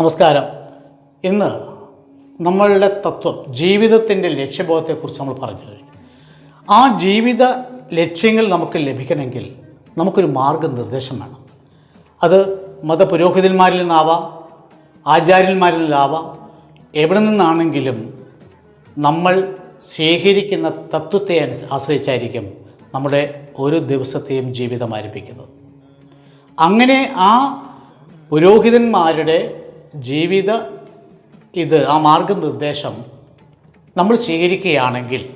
നമസ്കാരം. ഇന്ന് നമ്മളുടെ തത്വം ജീവിതത്തിന്റെ ലക്ഷ്യബോധത്തെക്കുറിച്ച് നമ്മൾ പറഞ്ഞു കഴിഞ്ഞു ആ ജീവിത ലക്ഷ്യങ്ങൾ നമുക്ക് ലഭിക്കണമെങ്കിൽ നമുക്കൊരു മാർഗനിർദ്ദേശം വേണം. അത് മതപുരോഹിതന്മാരിൽ നിന്നാവാം ആചാര്യന്മാരിൽ നിന്നാവാം എവിടെ നിന്നാണെങ്കിലും നമ്മൾ ശേഖരിക്കുന്ന തത്വത്തെ ആശ്രയിച്ചായിരിക്കും നമ്മുടെ ഒരു ദിവസത്തെയും ജീവിതം ആരംഭിക്കുന്നത്. അങ്ങനെ ആ പുരോഹിതന്മാരുടെ ജീവിത ഇത് ആ മാർഗനിർദ്ദേശം നമ്മൾ സ്വീകരിക്കുകയാണെങ്കിൽ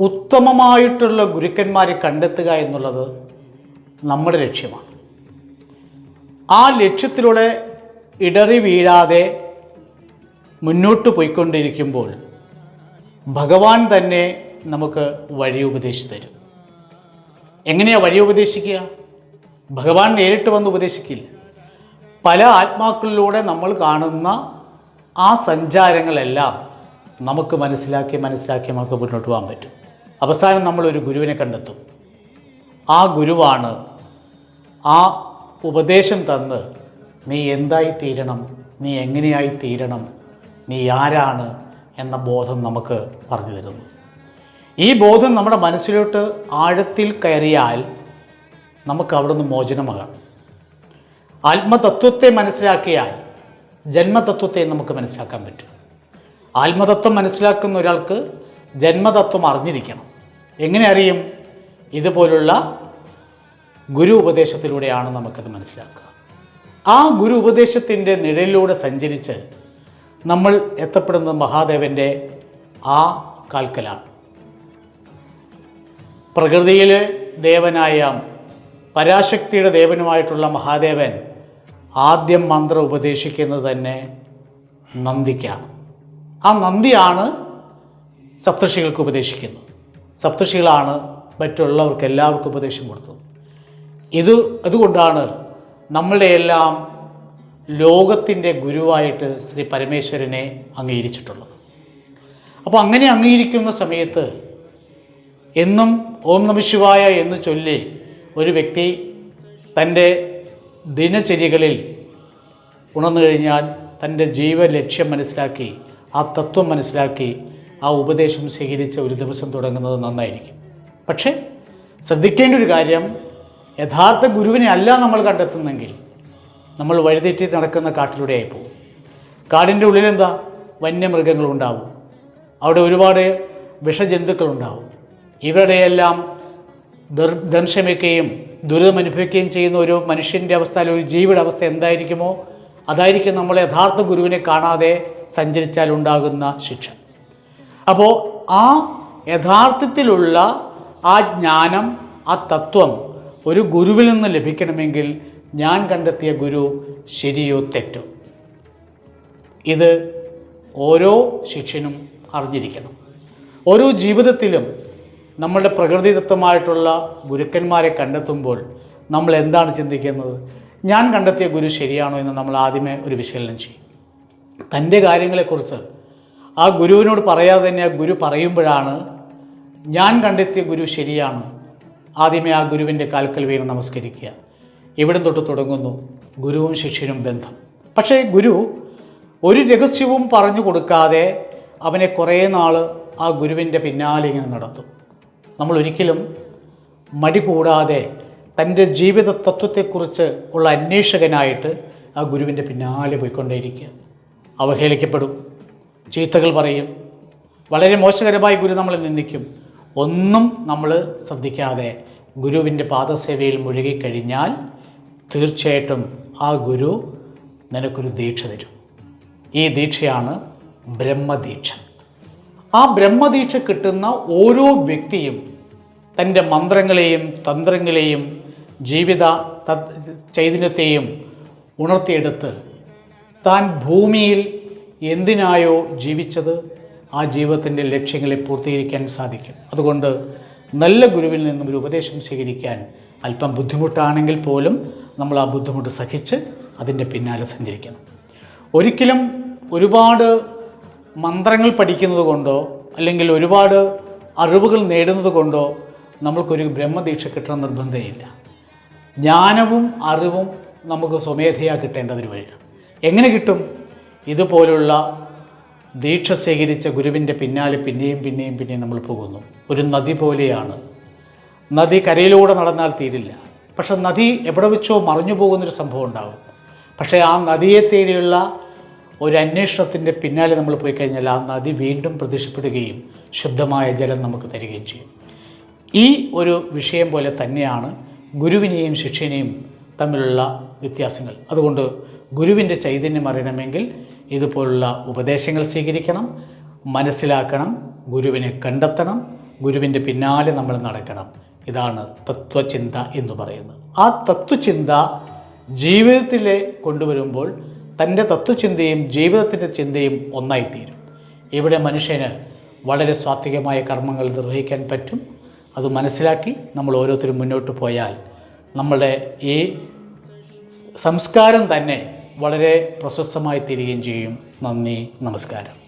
ഉത്തമമായിട്ടുള്ള ഗുരുക്കന്മാരെ കണ്ടെത്തുക എന്നുള്ളത് നമ്മുടെ ലക്ഷ്യമാണ്. ആ ലക്ഷ്യത്തിലൂടെ ഇടറി വീഴാതെ മുന്നോട്ട് പോയിക്കൊണ്ടിരിക്കുമ്പോൾ ഭഗവാൻ തന്നെ നമുക്ക് വഴി ഉപദേശിച്ചു തരും. എങ്ങനെയാണ് വഴി ഉപദേശിക്കുക? ഭഗവാൻ നേരിട്ട് വന്ന് ഉപദേശിക്കില്ല. പല ആത്മാക്കളിലൂടെ നമ്മൾ കാണുന്ന ആ സഞ്ചാരങ്ങളെല്ലാം നമുക്ക് മനസ്സിലാക്കി മനസ്സിലാക്കി നമുക്ക് മുന്നോട്ട് പോകാൻ പറ്റും. അവസാനം നമ്മളൊരു ഗുരുവിനെ കണ്ടെത്തും. ആ ഗുരുവാണ് ആ ഉപദേശം തന്ന് നീ എന്തായി തീരണം? നീ എങ്ങനെയായി തീരണം? നീ ആരാണ്? എന്ന ബോധം നമുക്ക് പറഞ്ഞു തരുന്നു. ഈ ബോധം നമ്മുടെ മനസ്സിലോട്ട് ആഴത്തിൽ കയറിയാൽ നമുക്ക് അവിടെ നിന്ന് മോചനമാകാം. ആത്മതത്വത്തെ മനസ്സിലാക്കിയാൽ ജന്മതത്വത്തെ നമുക്ക് മനസ്സിലാക്കാൻ പറ്റും. ആത്മതത്വം മനസ്സിലാക്കുന്ന ഒരാൾക്ക് ജന്മതത്വം അറിഞ്ഞിരിക്കണം. എങ്ങനെ അറിയും? ഇതുപോലുള്ള ഗുരു ഉപദേശത്തിലൂടെയാണ് നമുക്കത് മനസ്സിലാക്കുക. ആ ഗുരു ഉപദേശത്തിന്റെ നിഴലിലൂടെ സഞ്ചരിച്ച് നമ്മൾ എത്തപ്പെടുന്നത് മഹാദേവന്റെ ആ കാൽക്കലാണ്. പ്രകൃതിയിലെ ദേവനായ പരാശക്തിയുടെ ദേവനുമായിട്ടുള്ള മഹാദേവൻ ആദ്യം മന്ത്രം ഉപദേശിക്കുന്നത് തന്നെ നന്ദിക്കാണ്. ആ നന്ദിയാണ് സപ്തർഷികൾക്ക് ഉപദേശിക്കുന്നത്. സപ്തർഷികളാണ് മറ്റുള്ളവർക്ക് എല്ലാവർക്കും ഉപദേശം കൊടുത്തത്. ഇത് അതുകൊണ്ടാണ് നമ്മളുടെ എല്ലാം ലോകത്തിന്റെ ഗുരുവായിട്ട് ശ്രീ പരമേശ്വരനെ അംഗീകരിച്ചിട്ടുള്ളത്. അപ്പോൾ അങ്ങനെ അംഗീകരിക്കുന്ന സമയത്ത് എന്നും ഓം നമ ശിവായ എന്ന് ചൊല്ലി ഒരു വ്യക്തി തന്റെ ദിനചര്യകളിൽ ഉണർന്നു കഴിഞ്ഞാൽ തന്റെ ജീവ ലക്ഷ്യം മനസ്സിലാക്കി ആ തത്വം മനസ്സിലാക്കി ആ ഉപദേശം സ്വീകരിച്ച ഒരു ദിവസം തുടങ്ങുന്നത് നന്നായിരിക്കും. പക്ഷേ ശ്രദ്ധിക്കേണ്ട ഒരു കാര്യം യഥാർത്ഥ ഗുരുവിനെ അല്ല നമ്മൾ കണ്ടെത്തുന്നെങ്കിൽ നമ്മൾ വഴിതെറ്റി നടക്കുന്ന കാട്ടിലൂടെ ആയി പോകും കാടിന്റെ ഉള്ളിലെന്താ? വന്യമൃഗങ്ങളുണ്ടാവും. അവിടെ ഒരുപാട് വിഷജന്തുക്കളുണ്ടാവും. ഇവരുടെയെല്ലാം ദർ ദംശമിക്കുകയും ദുരിതമനുഭവിക്കുകയും ചെയ്യുന്ന ഒരു മനുഷ്യന്റെ അവസ്ഥ അല്ലെങ്കിൽ ഒരു ജീവിയുടെ അവസ്ഥ എന്തായിരിക്കുമോ? അതായിരിക്കും നമ്മൾ യഥാർത്ഥ ഗുരുവിനെ കാണാതെ സഞ്ചരിച്ചാൽ ഉണ്ടാകുന്ന ശിക്ഷ. അപ്പോൾ ആ യഥാർത്ഥത്തിലുള്ള ആ ജ്ഞാനം ആ തത്വം ഒരു ഗുരുവിൽ നിന്ന് ലഭിക്കണമെങ്കിൽ ഞാൻ കണ്ടെത്തിയ ഗുരു ശരിയോ തെറ്റോ? ഇത് ഓരോ ശിഷ്യനും അറിഞ്ഞിരിക്കണം. ഓരോ ജീവിതത്തിലും നമ്മളുടെ പ്രകൃതിദത്തമായിട്ടുള്ള ഗുരുക്കന്മാരെ കണ്ടെത്തുമ്പോൾ നമ്മൾ എന്താണ് ചിന്തിക്കുന്നത്? ഞാൻ കണ്ടെത്തിയ ഗുരു ശരിയാണോ എന്ന് നമ്മൾ ആദ്യമേ ഒരു വിശകലനം ചെയ്യും. തന്റെ കാര്യങ്ങളെക്കുറിച്ച് ആ ഗുരുവിനോട് പറയാതെ തന്നെ ആ ഗുരു പറയുമ്പോഴാണ് ഞാൻ കണ്ടെത്തിയ ഗുരു ശരിയാണ്. ആദ്യമേ ആ ഗുരുവിന്റെ കാൽക്കൽ വീണ് നമസ്കരിക്കുക. ഇവിടം തൊട്ട് തുടങ്ങുന്നു ഗുരുവും ശിഷ്യനും ബന്ധം. പക്ഷേ ഗുരു ഒരു രഹസ്യവും പറഞ്ഞു കൊടുക്കാതെ അവനെ കുറേ നാൾ ആ ഗുരുവിന്റെ പിന്നാലെ ഇങ്ങനെ നടത്തും. നമ്മൾ ഒരിക്കലും മടി കൂടാതെ തന്റെ ജീവിത തത്വത്തെക്കുറിച്ച് ഉള്ള അന്വേഷകനായിട്ട് ആ ഗുരുവിന്റെ പിന്നാലെ പോയിക്കൊണ്ടേയിരിക്കുക. അവഹേളിക്കപ്പെടും. ചീത്തകൾ പറയും. വളരെ മോശകരമായി ഗുരു നമ്മളെ നിന്ദിക്കും. ഒന്നും നമ്മൾ ശ്രദ്ധിക്കാതെ ഗുരുവിന്റെ പാദസേവയിൽ മുഴുകിക്കഴിഞ്ഞാൽ തീർച്ചയായിട്ടും ആ ഗുരു നിനക്കൊരു ദീക്ഷ തരും. ഈ ദീക്ഷയാണ് ബ്രഹ്മദീക്ഷ. ആ ബ്രഹ്മദീക്ഷ കിട്ടുന്ന ഓരോ വ്യക്തിയും തന്റെ മന്ത്രങ്ങളെയും തന്ത്രങ്ങളെയും ജീവിത ചൈതന്യത്തെയും ഉണർത്തിയെടുത്ത് താൻ ഭൂമിയിൽ എന്തിനായോ ജീവിച്ചത് ആ ജീവിതത്തിന്റെ ലക്ഷ്യങ്ങളെ പൂർത്തീകരിക്കാൻ സാധിക്കും. അതുകൊണ്ട് നല്ല ഗുരുവിൽ നിന്നും ഒരു ഉപദേശം സ്വീകരിക്കാൻ അല്പം ബുദ്ധിമുട്ടാണെങ്കിൽ പോലും നമ്മൾ ആ ബുദ്ധിമുട്ട് സഹിച്ച് അതിന്റെ പിന്നാലെ സഞ്ചരിക്കണം. ഒരിക്കലും ഒരുപാട് മന്ത്രങ്ങൾ പഠിക്കുന്നത് കൊണ്ടോ അല്ലെങ്കിൽ ഒരുപാട് അറിവുകൾ നേടുന്നത് കൊണ്ടോ നമ്മൾക്കൊരു ബ്രഹ്മദീക്ഷ കിട്ടണം നിർബന്ധമില്ല ജ്ഞാനവും അറിവും നമുക്ക് സ്വമേധയാ കിട്ടേണ്ടതൊരു വഴി. എങ്ങനെ കിട്ടും? ഇതുപോലുള്ള ദീക്ഷ സ്വീകരിച്ച ഗുരുവിന്റെ പിന്നാലെ പിന്നെയും പിന്നെയും പിന്നെയും നമ്മൾ പോകുന്നു. ഒരു നദി പോലെയാണ്. നദി കരയിലൂടെ നടന്നാൽ തീരില്ല. പക്ഷെ നദി എവിടെ വെച്ചോ മറിഞ്ഞു പോകുന്നൊരു സംഭവം ഉണ്ടാകും പക്ഷേ ആ നദിയെ തേടിയുള്ള ഒരു അന്വേഷണത്തിന്റെ പിന്നാലെ നമ്മൾ പോയി കഴിഞ്ഞാൽ ആ നദി വീണ്ടും പ്രത്യക്ഷപ്പെടുകയും ശുദ്ധമായ ജലം നമുക്ക് തരികയും ചെയ്യും. ഈ ഒരു വിഷയം പോലെ തന്നെയാണ് ഗുരുവിനെയും ശിഷ്യനെയും തമ്മിലുള്ള വ്യത്യാസങ്ങൾ. അതുകൊണ്ട് ഗുരുവിന്റെ ചൈതന്യം അറിയണമെങ്കിൽ ഇതുപോലുള്ള ഉപദേശങ്ങൾ സ്വീകരിക്കണം മനസ്സിലാക്കണം ഗുരുവിനെ കണ്ടെത്തണം ഗുരുവിന്റെ പിന്നാലെ നമ്മൾ നടക്കണം. ഇതാണ് തത്വചിന്ത എന്ന് പറയുന്നത്. ആ തത്വചിന്ത ജീവിതത്തിലെ കൊണ്ടുവരുമ്പോൾ തന്റെ തത്വചിന്തയും ജീവിതത്തിന്റെ ചിന്തയും ഒന്നായിത്തീരും. ഇവിടെ മനുഷ്യന് വളരെ സ്വാത്വികമായ കർമ്മങ്ങൾ നിർവഹിക്കാൻ പറ്റും. അത് മനസ്സിലാക്കി നമ്മൾ ഓരോരുത്തരും മുന്നോട്ട് പോയാൽ നമ്മളുടെ ഈ സംസ്കാരം തന്നെ വളരെ പ്രശസ്തമായി തീരുകയും ചെയ്യും. നന്ദി നമസ്കാരം.